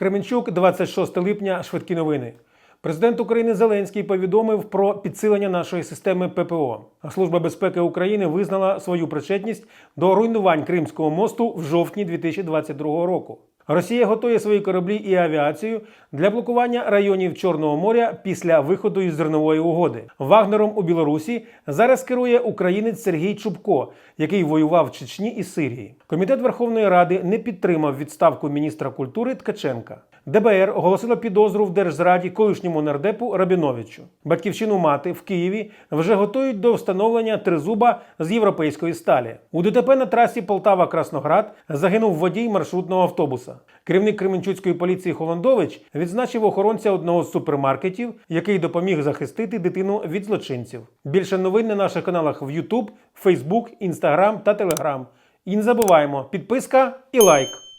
Кременчук, 26 липня. Швидкі новини. Президент України Зеленський повідомив про підсилення нашої системи ППО. Служба безпеки України визнала свою причетність до руйнувань Кримського мосту в жовтні 2022 року. Росія готує свої кораблі і авіацію для блокування районів Чорного моря після виходу із зернової угоди. Вагнером у Білорусі зараз керує українець Сергій Чубко, який воював в Чечні і Сирії. Комітет Верховної Ради не підтримав відставку міністра культури Ткаченка. ДБР оголосило підозру в держзраді колишньому нардепу Рабіновичу. Батьківщину мати в Києві вже готують до встановлення тризуба з європейської сталі. У ДТП на трасі Полтава-Красноград загинув водій маршрутного автобуса. Керівник Кременчуцької поліції Холондович відзначив охоронця одного з супермаркетів, який допоміг захистити дитину від злочинців. Більше новин на наших каналах в YouTube, Facebook, Instagram та Telegram. І не забуваємо підписка і лайк.